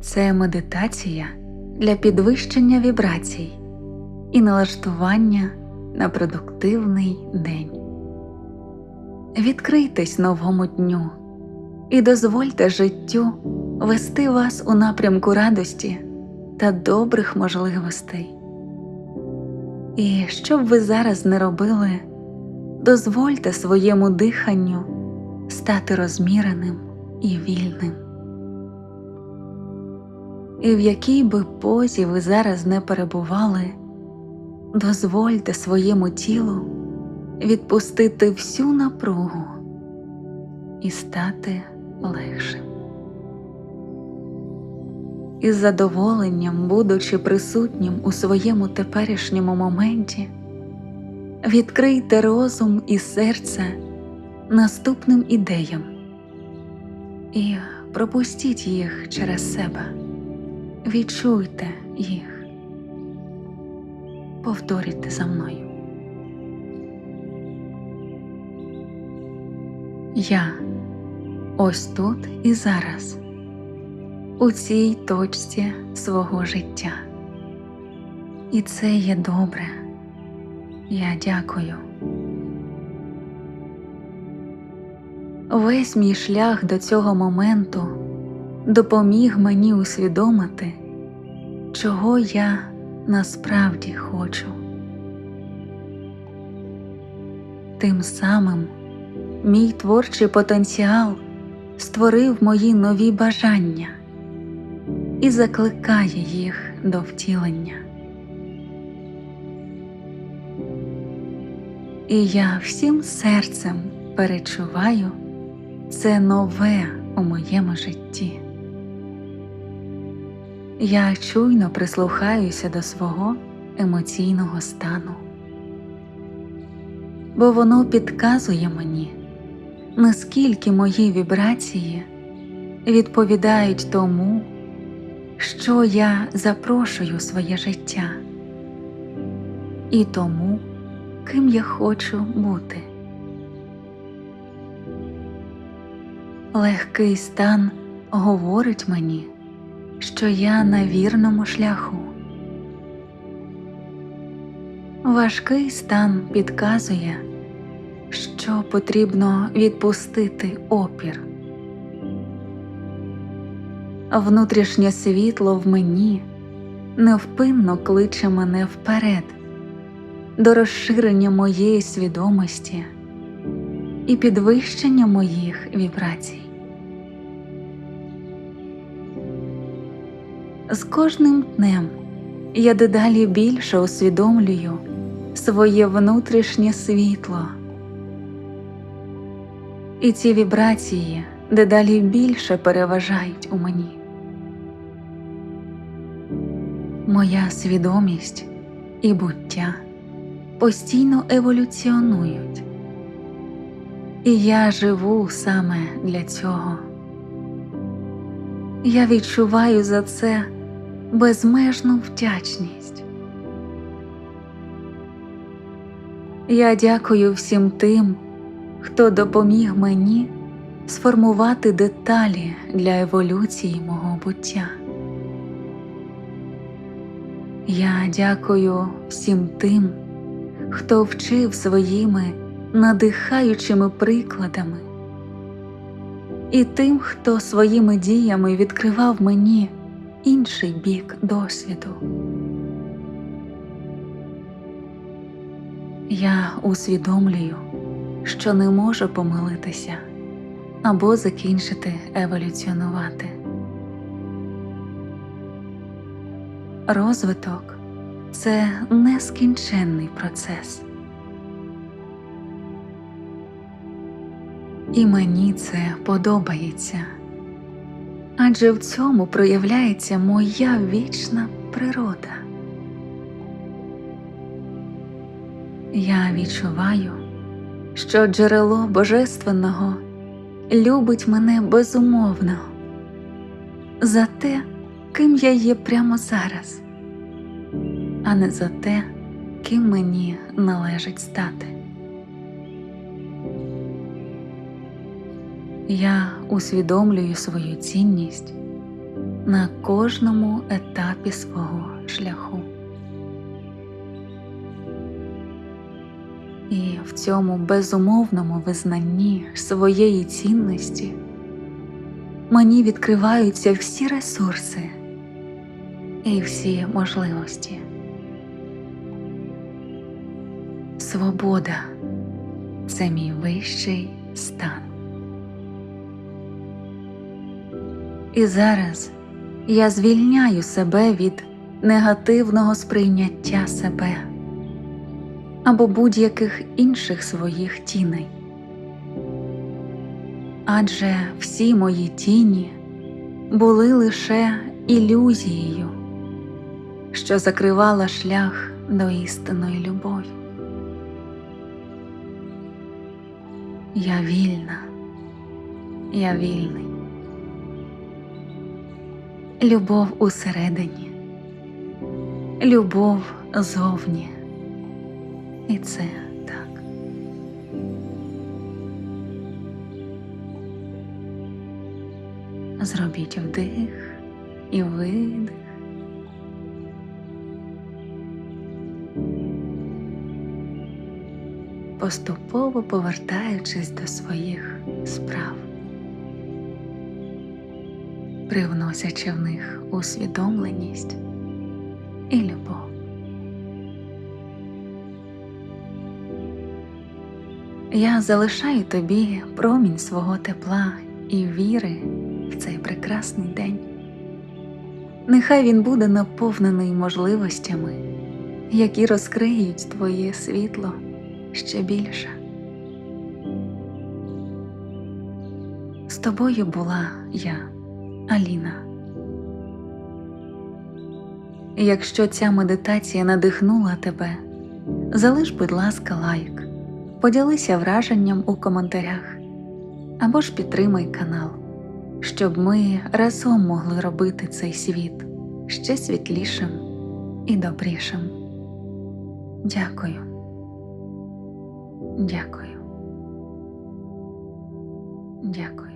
це медитація для підвищення вібрацій і налаштування на продуктивний день. Відкрийтесь новому дню і дозвольте життю вести вас у напрямку радості та добрих можливостей. І що б ви зараз не робили, дозвольте своєму диханню стати розміреним і вільним. І в якій би позі ви зараз не перебували, дозвольте своєму тілу відпустити всю напругу і стати легшим. Із задоволенням, будучи присутнім у своєму теперішньому моменті, відкрийте розум і серце наступним ідеям і пропустіть їх через себе, відчуйте їх, повторюйте за мною. Я ось тут і зараз, у цій точці свого життя. І це є добре. Я дякую. Весь мій шлях до цього моменту допоміг мені усвідомити, чого я насправді хочу. Тим самим мій творчий потенціал створив мої нові бажання і закликає їх до втілення. І я всім серцем перечуваю це нове у моєму житті. Я чуйно прислухаюся до свого емоційного стану, бо воно підказує мені, наскільки мої вібрації відповідають тому, що я запрошую своє життя, і тому, ким я хочу бути. Легкий стан говорить мені, що я на вірному шляху. Важкий стан підказує, що потрібно відпустити опір. Внутрішнє світло в мені невпинно кличе мене вперед до розширення моєї свідомості і підвищення моїх вібрацій. З кожним днем я дедалі більше усвідомлюю своє внутрішнє світло, і ці вібрації дедалі більше переважають у мені. Моя свідомість і буття постійно еволюціонують. І я живу саме для цього. Я відчуваю за це безмежну вдячність. Я дякую всім тим, хто допоміг мені сформувати деталі для еволюції мого буття. Я дякую всім тим, хто вчив своїми надихаючими прикладами, і тим, хто своїми діями відкривав мені інший бік досвіду. Я усвідомлюю, що не можу помилитися або закінчити еволюціонувати. Розвиток це нескінченний процес. І мені це подобається, адже в цьому проявляється моя вічна природа. Я відчуваю, що джерело Божественного любить мене безумовно за те, ким я є прямо зараз, а не за те, ким мені належить стати. Я усвідомлюю свою цінність на кожному етапі свого шляху. І в цьому безумовному визнанні своєї цінності мені відкриваються всі ресурси і всі можливості. Свобода це мій вищий стан. І зараз я звільняю себе від негативного сприйняття себе або будь-яких інших своїх тіней. Адже всі мої тіні були лише ілюзією, що закривала шлях до істинної любові. Я вільна, я вільний. Любов усередині, любов зовні. І це так. Зробіть вдих і видих. Поступово повертаючись до своїх справ, привносячи в них усвідомленість і любов. Я залишаю тобі промінь свого тепла і віри в цей прекрасний день. Нехай він буде наповнений можливостями, які розкриють твоє світло ще більше. З тобою була я, Аліна. Якщо ця медитація надихнула тебе, залиш, будь ласка, лайк поділися враженням у коментарях або ж підтримай канал, щоб ми разом могли робити цей світ ще світлішим і добрішим. Дякую. Дякую. Дякую.